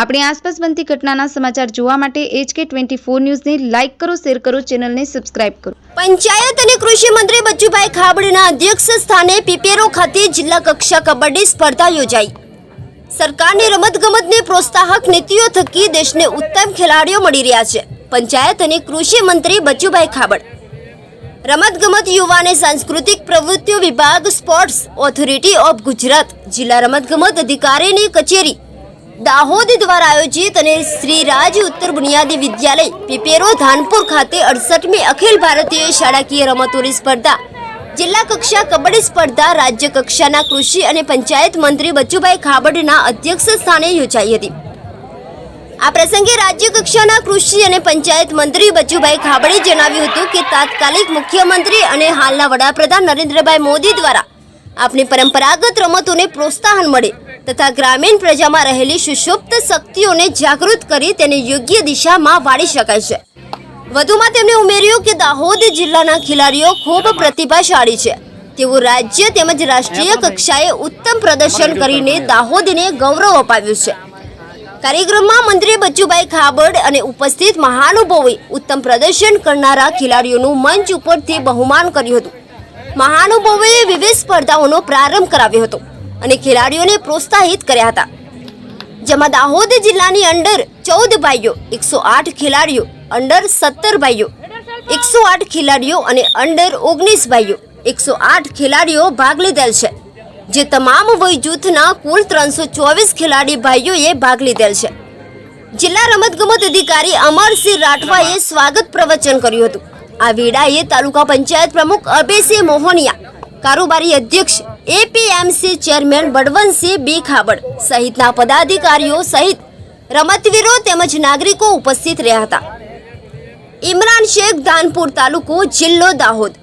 આપણી આસપાસ બનતી ઘટનાના સમાચાર જોવા માટે એચકે ટ્વેન્ટી ફોર ન્યૂઝને લાઇક કરો, શેર કરો, ચેનલને સબસ્ક્રાઇબ કરો. પંચાયત અને કૃષિ મંત્રી બચુભાઈ ખાબડના અધ્યક્ષ સ્થાને પીપેરો ખાતે જિલ્લા કક્ષા કબડ્ડી સ્પર્ધા યોજાઈ. સરકારની રમતગમતને પ્રોત્સાહક નીતિઓ થકી દેશને ઉત્તમ ખેલાડીઓ મળી રહ્યા છે. પંચાયત અને કૃષિ મંત્રી બચુભાઈ ખાબડ. રમતગમત યુવાને સાંસ્કૃતિક પ્રવૃત્તિઓ વિભાગ સ્પોર્ટ્સ ઓથોરિટી ઓફ ગુજરાત. જિલ્લા રમતગમત અધિકારીની કચેરી દાહોદ દ્વારા આયોજિત અને શ્રી રાજ ઉત્તર બુનિયાદી વિદ્યાલય પીપેરો ધાનપુર ખાતે અડસઠમી અખિલ ભારતીય શાળાકીય રમતોની સ્પર્ધા. જિલ્લા કક્ષા કબડ્ડી સ્પર્ધા રાજ્ય કક્ષાના કૃષિ અને પંચાયત મંત્રી બચુભાઈ ખાબડના અધ્યક્ષ સ્થાને યોજાઈ હતી. આ પ્રસંગે રાજ્ય કક્ષાના કૃષિ અને પંચાયત મંત્રી બચુભાઈ ખાબડે જણાવ્યું હતું કે તાત્કાલિક મુખ્યમંત્રી અને હાલના વડાપ્રધાન નરેન્દ્રભાઈ મોદી દ્વારા આપણી પરંપરાગત રમતોને પ્રોત્સાહન મળે. તથા ગ્રામીણ પ્રજામાં રહેલી સુષુપ્ત શક્તિઓને જાગૃત કરી તેને યોગ્ય દિશામાં વાળી શકાય છે. વધુમાં તેમણે ઉમેર્યું કે દાહોદ જિલ્લાના ખેલાડીઓ ખૂબ પ્રતિભાશાળી છે. તેઓ રાજ્ય તેમજ રાષ્ટ્રીય કક્ષાએ ઉત્તમ પ્રદર્શન કરીને દાહોદને ગૌરવ અપાવ્યું છે. કાર્યક્રમમાં મંત્રી બચ્ચુભાઈ ખાબડ અને ઉપસ્થિત મહાનુભાવોએ ઉત્તમ પ્રદર્શન કરનારા ખેલાડીઓનું મંચ ઉપરથી બહુમાન કર્યું હતું. મહાનુભાવોએ વિવિધ સ્પર્ધાઓનો પ્રારંભ કરાવ્યો હતો. અને ખેલાડીઓને પ્રોત્સાહિત કર્યા હતા. જેમાં દાહોદ જિલ્લાની અંડર ચૌદ ભાઈઓ, એકસો આઠ ખેલાડીઓ, અંડર સત્તર ભાઈઓ, એકસો આઠ ખેલાડીઓ અને અંડર ઓગણીસ ભાઈઓ, એકસો આઠ ખેલાડીઓ ભાગ લીધેલ છે. જે તમામ વય જૂથના કુલ ત્રણસો ચોવીસ ખેલાડી ભાઈઓએ ભાગ લીધેલ છે. જિલ્લા રમતગમત અધિકારી અમરસિંહ રાઠવાએ સ્વાગત પ્રવચન કર્યું હતું. આ વેળાએ તાલુકા પંચાયત પ્રમુખ અભયસિંહ મોહનિયા કારોબારી અધ્યક્ષ APMC chairman Balwantsinh B Khabad સહિતના પદાધિકારીઓ સહિત રમતવીરો તેમજ નાગરિકો ઉપસ્થિત રહ્યા હતા. ઇમરાન શેખ ધાનપુર તાલુકો જિલ્લો દાહોદ.